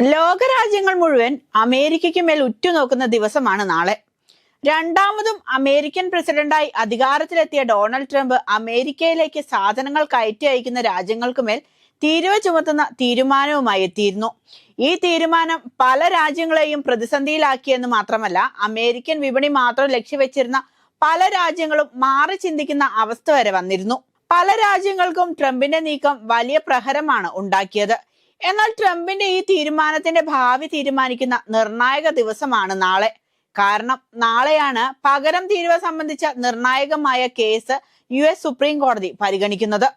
ലോകരാജ്യങ്ങൾ മുഴുവൻ അമേരിക്കയ്ക്ക് മേൽ ഉറ്റുനോക്കുന്ന ദിവസമാണ് നാളെ. രണ്ടാമതും അമേരിക്കൻ പ്രസിഡന്റായി അധികാരത്തിലെത്തിയ ഡൊണാൾഡ് ട്രംപ് അമേരിക്കയിലേക്ക് സാധനങ്ങൾ കയറ്റി അയക്കുന്ന രാജ്യങ്ങൾക്ക് മേൽ തീരുവ ചുമത്തുന്ന തീരുമാനവുമായി എത്തിയിരുന്നു. ഈ തീരുമാനം പല രാജ്യങ്ങളെയും പ്രതിസന്ധിയിലാക്കിയെന്ന് മാത്രമല്ല അമേരിക്കൻ വിപണി മാത്രം ലക്ഷ്യവെച്ചിരുന്ന പല രാജ്യങ്ങളും മാറി ചിന്തിക്കുന്ന അവസ്ഥ വരെ വന്നിരുന്നു. പല രാജ്യങ്ങൾക്കും ട്രംപിന്റെ നീക്കം വലിയ പ്രഹരമാണ് ഉണ്ടാക്കിയത്. എന്നാൽ ട്രംപിന്റെ ഈ തീരുമാനത്തിന്റെ ഭാവി തീരുമാനിക്കുന്ന നിർണായക ദിവസമാണ് നാളെ. കാരണം നാളെയാണ് പകരം തീരുവ സംബന്ധിച്ച നിർണായകമായ കേസ് യു എസ് സുപ്രീം കോടതി പരിഗണിക്കുന്നത്.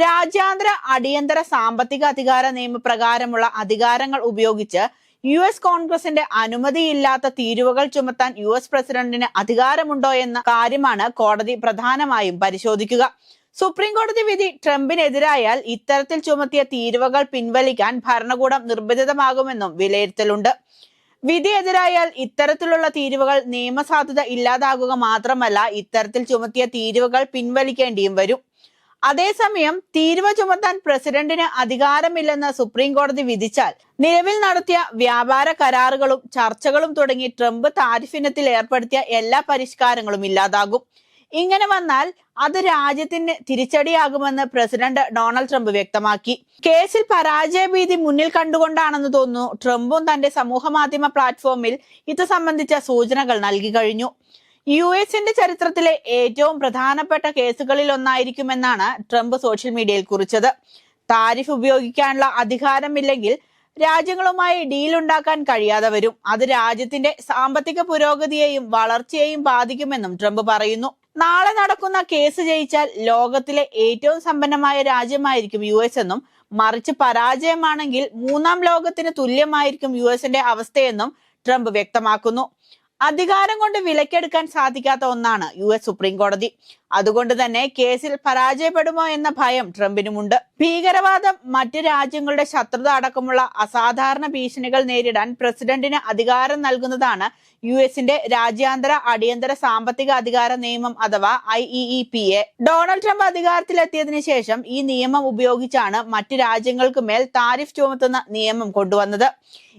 രാജ്യാന്തര അടിയന്തര സാമ്പത്തിക അധികാര നിയമപ്രകാരമുള്ള അധികാരങ്ങൾ ഉപയോഗിച്ച് യു എസ് കോൺഗ്രസിന്റെ അനുമതിയില്ലാത്ത തീരുവകൾ ചുമത്താൻ യു എസ് പ്രസിഡന്റിന് അധികാരമുണ്ടോ എന്ന കാര്യമാണ് കോടതി പ്രധാനമായും പരിശോധിക്കുക. സുപ്രീം കോടതി വിധി ട്രംപിനെതിരായാൽ ഇത്തരത്തിൽ ചുമത്തിയ തീരുവകൾ പിൻവലിക്കാൻ ഭരണകൂടം നിർബന്ധിതമാകുമെന്നും വിലയിരുത്തലുണ്ട്. വിധി എതിരായാൽ ഇത്തരത്തിലുള്ള തീരുവകൾ നിയമസാധുത ഇല്ലാതാകുക മാത്രമല്ല ഇത്തരത്തിൽ ചുമത്തിയ തീരുവകൾ പിൻവലിക്കേണ്ടിയും വരും. അതേസമയം തീരുവ ചുമത്താൻ പ്രസിഡന്റിന് അധികാരമില്ലെന്ന് സുപ്രീം കോടതി വിധിച്ചാൽ നിലവിൽ നടത്തിയ വ്യാപാര കരാറുകളും ചർച്ചകളും തുടങ്ങി ട്രംപ് താരിഫിനത്തിൽ ഏർപ്പെടുത്തിയ എല്ലാ പരിഷ്കാരങ്ങളും ഇല്ലാതാകും. ഇങ്ങനെ വന്നാൽ അത് രാജ്യത്തിന് തിരിച്ചടിയാകുമെന്ന് പ്രസിഡന്റ് ഡൊണാൾഡ് ട്രംപ് വ്യക്തമാക്കി. കേസിൽ പരാജയ ഭീതി മുന്നിൽ കണ്ടുകൊണ്ടാണെന്ന് തോന്നുന്നു ട്രംപും തന്റെ സമൂഹ മാധ്യമ പ്ലാറ്റ്ഫോമിൽ ഇത് സംബന്ധിച്ച സൂചനകൾ നൽകി കഴിഞ്ഞു. യു എസിന്റെ ചരിത്രത്തിലെ ഏറ്റവും പ്രധാനപ്പെട്ട കേസുകളിൽ ഒന്നായിരിക്കുമെന്നാണ് ട്രംപ് സോഷ്യൽ മീഡിയയിൽ കുറിച്ചത്. താരിഫ് ഉപയോഗിക്കാനുള്ള അധികാരമില്ലെങ്കിൽ രാജ്യങ്ങളുമായി ഡീൽ ഉണ്ടാക്കാൻ കഴിയാതെ വരും. അത് രാജ്യത്തിന്റെ സാമ്പത്തിക പുരോഗതിയെയും വളർച്ചയെയും ബാധിക്കുമെന്നും ട്രംപ് പറയുന്നു. നാളെ നടക്കുന്ന കേസ് ജയിച്ചാൽ ലോകത്തിലെ ഏറ്റവും സമ്പന്നമായ രാജ്യമായിരിക്കും യു എസ് എന്നും മറിച്ച് പരാജയമാണെങ്കിൽ മൂന്നാം ലോകത്തിന് തുല്യമായിരിക്കും യു എസിന്റെ അവസ്ഥയെന്നും ട്രംപ് വ്യക്തമാക്കുന്നു. അധികാരം കൊണ്ട് വിലക്കെടുക്കാൻ സാധിക്കാത്ത ഒന്നാണ് യു എസ് സുപ്രീം കോടതി. അതുകൊണ്ട് തന്നെ കേസിൽ പരാജയപ്പെടുമോ എന്ന ഭയം ട്രംപിനുമുണ്ട്. ഭീകരവാദം മറ്റ് രാജ്യങ്ങളുടെ ശത്രുത അടക്കമുള്ള അസാധാരണ ഭീഷണികൾ നേരിടാൻ പ്രസിഡന്റിന് അധികാരം നൽകുന്നതാണ് യു എസിന്റെ രാജ്യാന്തര അടിയന്തര സാമ്പത്തിക അധികാര നിയമം അഥവാ I E P A. Donald Trump അധികാരത്തിലെത്തിയതിനു ശേഷം ഈ നിയമം ഉപയോഗിച്ചാണ് മറ്റ് രാജ്യങ്ങൾക്ക് മേൽ താരിഫ് ചുമത്തുന്ന നിയമം കൊണ്ടുവന്നത്.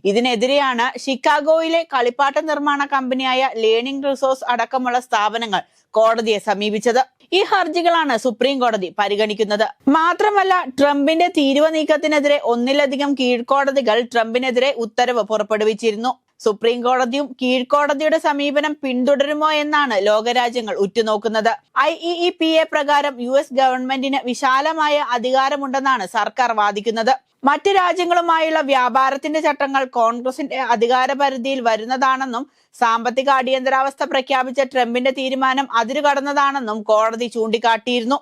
ഇതിനെതിരെയാണ് ഷിക്കാഗോയിലെ കളിപ്പാട്ട നിർമ്മാണ കമ്പനിയായ ലേണിംഗ് റിസോഴ്സ് അടക്കമുള്ള സ്ഥാപനങ്ങൾ കോടതിയെ സമീപിച്ചത്. ഈ ഹർജികളാണ് സുപ്രീം കോടതി പരിഗണിക്കുന്നത്. മാത്രമല്ല ട്രംപിന്റെ തീരുവ നീക്കത്തിനെതിരെ ഒന്നിലധികം കീഴ്ക്കോടതികൾ ട്രംപിനെതിരെ ഉത്തരവ് പുറപ്പെടുവിച്ചിരുന്നു. സുപ്രീം കോടതിയും കീഴ്ക്കോടതിയുടെ സമീപനം പിന്തുടരുമോ എന്നാണ് ലോകരാജ്യങ്ങൾ ഉറ്റുനോക്കുന്നത്. I E E P A പ്രകാരം യു എസ് ഗവൺമെന്റിന് വിശാലമായ അധികാരമുണ്ടെന്നാണ് സർക്കാർ വാദിക്കുന്നത്. മറ്റ് രാജ്യങ്ങളുമായുള്ള വ്യാപാരത്തിന്റെ ചട്ടങ്ങൾ കോൺഗ്രസിന്റെ അധികാര പരിധിയിൽ വരുന്നതാണെന്നും സാമ്പത്തിക അടിയന്തരാവസ്ഥ പ്രഖ്യാപിച്ച ട്രംപിന്റെ തീരുമാനം അതിരുകടന്നതാണെന്നും കോടതി ചൂണ്ടിക്കാട്ടിയിരുന്നു.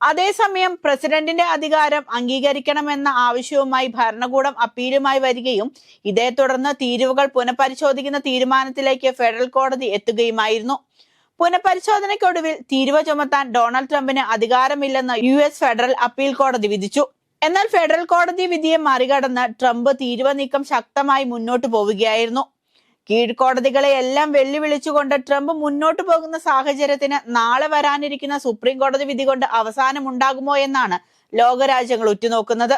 അതേസമയം പ്രസിഡന്റിന്റെ അധികാരം അംഗീകരിക്കണമെന്ന ആവശ്യവുമായി ഭരണകൂടം അപ്പീലുമായി വരികയും ഇതേ തുടർന്ന് തീരുവകൾ പുനഃപരിശോധിക്കുന്ന തീരുമാനത്തിലേക്ക് ഫെഡറൽ കോടതി എത്തുകയുമായിരുന്നു. പുനഃപരിശോധനയ്ക്കൊടുവിൽ തീരുവ ചുമത്താൻ ഡൊണാൾഡ് ട്രംപിന് അധികാരമില്ലെന്ന് യു എസ് ഫെഡറൽ അപ്പീൽ കോടതി വിധിച്ചു. എന്നാൽ ഫെഡറൽ കോടതി വിധിയെ മറികടന്ന് ട്രംപ് തീരുവ നീക്കം ശക്തമായി മുന്നോട്ടു പോവുകയായിരുന്നു. കീഴ്ക്കോടതികളെ എല്ലാം വെല്ലുവിളിച്ചുകൊണ്ട് ട്രംപ് മുന്നോട്ടു പോകുന്ന സാഹചര്യത്തിന് നാളെ വരാനിരിക്കുന്ന സുപ്രീം കോടതി വിധി കൊണ്ട് അവസാനമുണ്ടാകുമോ എന്നാണ് ലോകരാജ്യങ്ങൾ ഉറ്റുനോക്കുന്നത്.